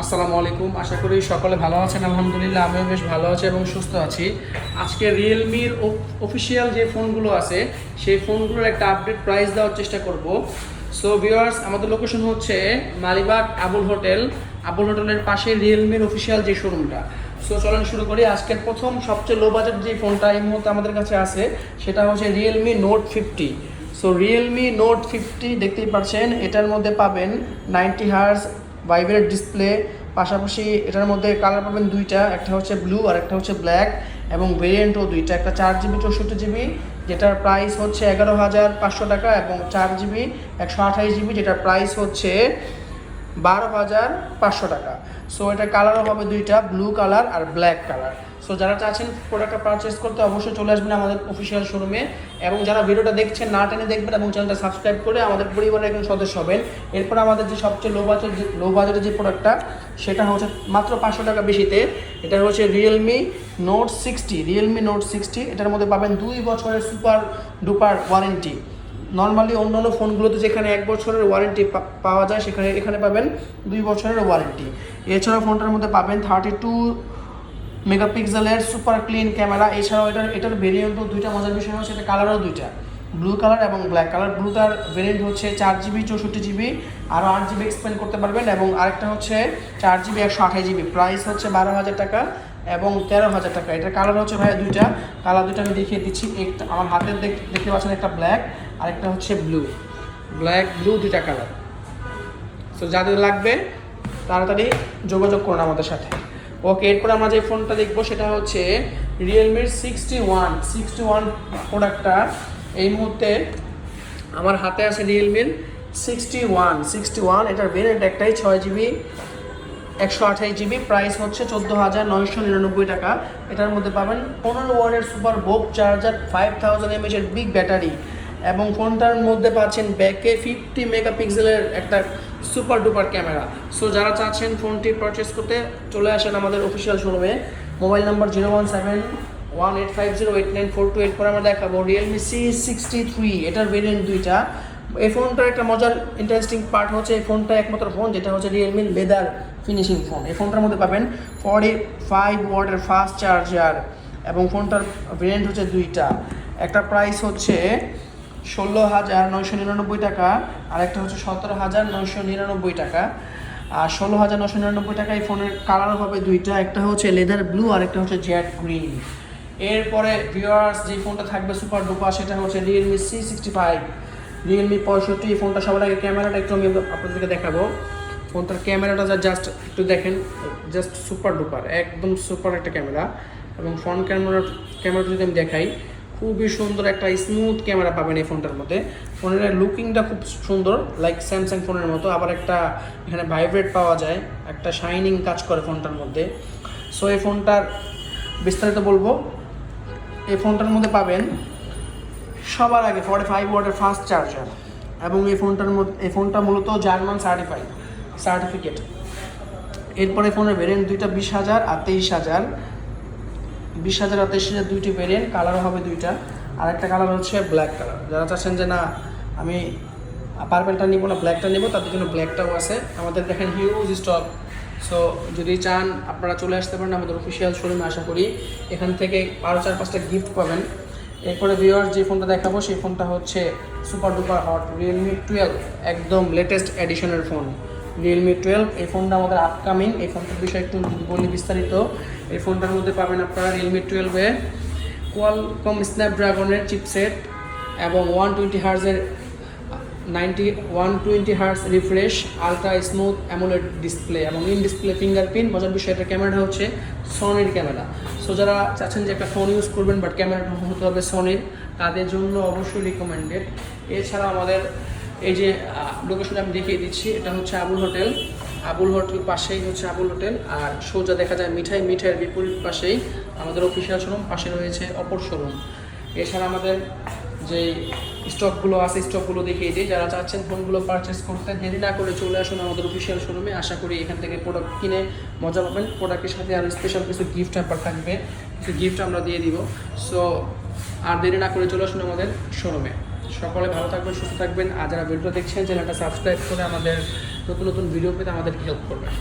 আসসালামু আলাইকুম। আশা করি সকলে ভালো আছেন, আলহামদুলিল্লাহ, আমিও বেশ ভালো আছি এবং সুস্থ আছি। আজকে রিয়েলমির অফিসিয়াল যে ফোনগুলো আছে, সেই ফোনগুলোর একটা আপডেট প্রাইস দেওয়ার চেষ্টা করব। সো ভিওয়ার্স আমাদের লোকেশন হচ্ছে মালিবাগ আবুল হোটেল। আবুল হোটেলের পাশে রিয়েলমির অফিসিয়াল যে শোরুমটা সো চলেন শুরু করি। আজকের প্রথম সবচেয়ে লো বাজেট যে ফোনটা এই মুহূর্তে আমাদের কাছে আছে, সেটা হচ্ছে Realme note fifty so Realme note fifty দেখতেই পাচ্ছেন, এটার মধ্যে পাবেন নাইনটি হার্স ভাইব্রেট ডিসপ্লে পাশাপাশি এটার মধ্যে কালার পাবেন দুইটা, একটা হচ্ছে ব্লু আর একটা হচ্ছে ব্ল্যাক এবং ভেরিয়েন্টও দুইটা। একটা চার জিবি চৌষট্টি জিবি যেটার প্রাইস হচ্ছে এগারো হাজার পাঁচশো টাকা এবং চার জিবি একশো আঠাশ জিবি যেটার প্রাইস হচ্ছে বারো হাজার পাঁচশো টাকা। সো এটা কালারও হবে দুইটা ব্লু কালার আর ব্ল্যাক কালার সো যারা চাচ্ছেন প্রোডাক্টটা পারচেস করতে অবশ্যই চলে আসবেন আমাদের অফিসিয়াল শোরুমে এবং যারা ভিডিওটা দেখছেন না টেনে দেখবেন এবং চ্যানেলটা সাবস্ক্রাইব করে আমাদের পরিবারের একজন সদস্য হবেন। এরপর আমাদের যে সবচেয়ে লো বাজেট যে লো বাজেটের যে প্রোডাক্টটা সেটা হচ্ছে মাত্র পাঁচশো টাকা বেশিতে। এটা হচ্ছে Realme note sixty Realme note sixty এটার মধ্যে পাবেন দুই বছরের সুপার ডুপার ওয়ারেন্টি নর্মালি অন্যান্য ফোনগুলোতে যেখানে এক বছরের ওয়ারেন্টি পাওয়া যায়, সেখানে, এখানে পাবেন দুই বছরের ওয়ারেন্টি এছাড়াও ফোনটার মধ্যে পাবেন থার্টি টু মেগাপিক্সেলের সুপার ক্লিন ক্যামেরা এছাড়াও এটার এটার ভেরিয়েন্টও দুইটা মজার বিষয় হচ্ছে এটা কালারও দুইটা। ব্লু কালার এবং ব্ল্যাক কালার ব্লুটার ভেরিয়েন্ট হচ্ছে চার জিবি চৌষট্টি জিবি আরও আট জিবি এক্সপেন্ড করতে পারবেন এবং আরেকটা হচ্ছে চার জিবি একশো আঠাশ জিবি প্রাইস হচ্ছে বারো হাজার টাকা এবং তেরো হাজার টাকা। এটার কালার হচ্ছে ভাইয়া দুইটা। কালার দুইটা আমি দেখিয়ে দিচ্ছি। একটা, আমার হাতের দেখ- দেখতে পাচ্ছেন একটা ব্ল্যাক আরেকটা হচ্ছে ব্লু ব্ল্যাক ব্লু দুইটা কালার সো যাদের লাগবে, তাড়াতাড়ি যোগাযোগ করুন আমাদের সাথে। ওকে, এরপর আমরা যে ফোনটা দেখব সেটা হচ্ছে রিয়েলমির সিক্সটি ওয়ান সিক্সটি ওয়ান প্রোডাক্টটা এই মুহূর্তে আমার হাতে আছে রিয়েলমির সিক্সটি ওয়ান সিক্সটি ওয়ান এটার ভেরিয়েন্ট একটাই, ছয় জিবি একশো আঠাশ জিবি প্রাইস হচ্ছে চোদ্দ হাজার নয়শো নিরানব্বই টাকা। এটার মধ্যে পাবেন পনেরো ওয়ার্ডের সুপার বোক চার্জার ফাইভ থাউজেন্ড এমএচের বিগ ব্যাটারি এবং ফোনটার মধ্যে পাচ্ছেন ব্যাকে ফিফটি মেগাপিক্সেলের একটা সুপার ডুপার ক্যামেরা সো যারা চাচ্ছেন ফোনটি পারচেস করতে, চলে আসেন আমাদের অফিসিয়াল শোরুমে mobile number zero one seven one eight five zero eight nine four two eight পরে আমরা দেখাবো। রিয়েলমি সি সিক্সটি থ্রি এটার ভেরিয়েন্ট দুইটা। এই ফোনটার একটা মজার ইন্টারেস্টিং পার্ট হচ্ছে, এই ফোনটা একমাত্র ফোন যেটা হচ্ছে রিয়েলমি লেদার ফিনিশিং ফোন এই ফোনটার মধ্যে পাবেন ফর্টি ফাইভ ওয়ার্ডের ফাস্ট চার্জার এবং ফোনটার ভেরিয়েন্ট হচ্ছে দুইটা। একটা প্রাইস হচ্ছে ষোলো হাজার নয়শো নিরানব্বই টাকা আর একটা হচ্ছে সতেরো হাজার নয়শো নিরানব্বই টাকা। আর ষোলো হাজার নশো নিরানব্বই টাকা এই ফোনের কালার হবে দুইটা, একটা হচ্ছে লেদার ব্লু আর একটা হচ্ছে জেড গ্রিন। এরপরে ভিউয়ার্স যে ফোনটা থাকবে সুপার ডুপার, সেটা হচ্ছে Realme C sixty five Realme পঁয়ষট্টি, এই ফোনটা সবার আগে ক্যামেরাটা একটু আমি আপনাদেরকে দেখাবো। ফোনটার ক্যামেরাটা যা জাস্ট একটু দেখেন জাস্ট সুপার ডুপার, একদম সুপার একটা ক্যামেরা। এবং ফ্রন্ট ক্যামেরা ক্যামেরাটা যদি আমি দেখাই খুবই সুন্দর একটা স্মুথ ক্যামেরা পাবেন এই ফোনটার মধ্যে। ফোনের লুকিংটা খুব সুন্দর লাইক স্যামসাং ফোনের মতো। আবার একটা এখানে ভাইব্রেট পাওয়া যায়, একটা শাইনিং কাজ করে ফোনটার মধ্যে। সো এই ফোনটার বিস্তারিত বলব। এই ফোনটার মধ্যে পাবেন সবার আগে ফর্টি ফাইভ ওয়াটের ফাস্ট চার্জার এবং এই ফোনটার মধ্যে, এই ফোনটা মূলত জার্মান সার্টিফাইড সার্টিফিকেট এরপরে ফোনের ভেরিয়েন্ট দুইটা বিশ হাজার আর তেইশ হাজার। বিশ হাজার আর তেইশ হাজার দুইটি ভেরিয়েন্ট কালার হবে দুইটা। আর একটা কালার হচ্ছে ব্ল্যাক কালার যারা চাচ্ছেন যে না, আমি পার্পেলটা নিব না ব্ল্যাকটা নিব, তাদের জন্য ব্ল্যাকটাও আছে। আমাদের দেখেন হিউজ স্টক সো যদি চান, আপনারা চলে আসতে পারেন আমাদের অফিসিয়াল শোরুমে আশা করি। এখান থেকে আরও চার পাঁচটা গিফট পাবেন। এরপরে ভিওয়ার যে ফোনটা দেখাবো, সেই ফোনটা হচ্ছে super duper hot Realme twelve একদম লেটেস্ট এডিশনের ফোন রিয়েলমি টুয়েলভ এই ফোনটা আমাদের আপকামিং এই ফোনটার বিষয়ে একটু বলি বিস্তারিত। এই ফোনটার মধ্যে পাবেন আপনারা রিয়েলমি টুয়েলভে কোয়ালকম স্ন্যাপড্রাগনের চিপসেট এবং one twenty হার্জের ninety one twenty hertz refresh ultra smooth AMOLED display এবং ইন ডিসপ্লে ফিঙ্গারপ্রিন্ট মজার বিষয় এটার ক্যামেরাটা হচ্ছে সনির ক্যামেরা। সো যারা চাচ্ছেন যে একটা ফোন ইউজ করবেন বাট ক্যামেরাটা হতে হবে সনির তাদের জন্য অবশ্যই রিকমেন্ডেড এছাড়া আমাদের এই যে লোকেশনটা আমি দেখিয়ে দিচ্ছি, এটা হচ্ছে আবুল হোটেল। আবুল হোটেল পাশেই হচ্ছে আবুল হোটেল, আর সোজা দেখা যায় মিঠাই, মিঠাইয়ের বিপরীত পাশেই আমাদের অফিসিয়াল শোরুম পাশে রয়েছে অপর শোরুম এছাড়া আমাদের যে স্টকগুলো আছে স্টকগুলো দেখিয়ে দিই। যারা চাচ্ছেন ফোনগুলো পারচেস করতে, দেরি না করে চলে আসুন আমাদের অফিসিয়াল শোরুমে আশা করি এখান থেকে প্রোডাক্ট কিনে মজা পাবেন। প্রোডাক্টের সাথে আরও স্পেশাল কিছু গিফট হ্যাপার থাকবে। কিছু গিফট আমরা দিয়ে দিব। সো আর দেরি না করে চলে আসুন আমাদের শোরুমে সকলে ভালো থাকবেন, সুস্থ থাকবেন। আর যারা ভিডিও দেখছেন, চ্যানেলটা সাবস্ক্রাইব করে আমাদের নতুন নতুন ভিডিও পেতে আমাদের হেল্প করবেন।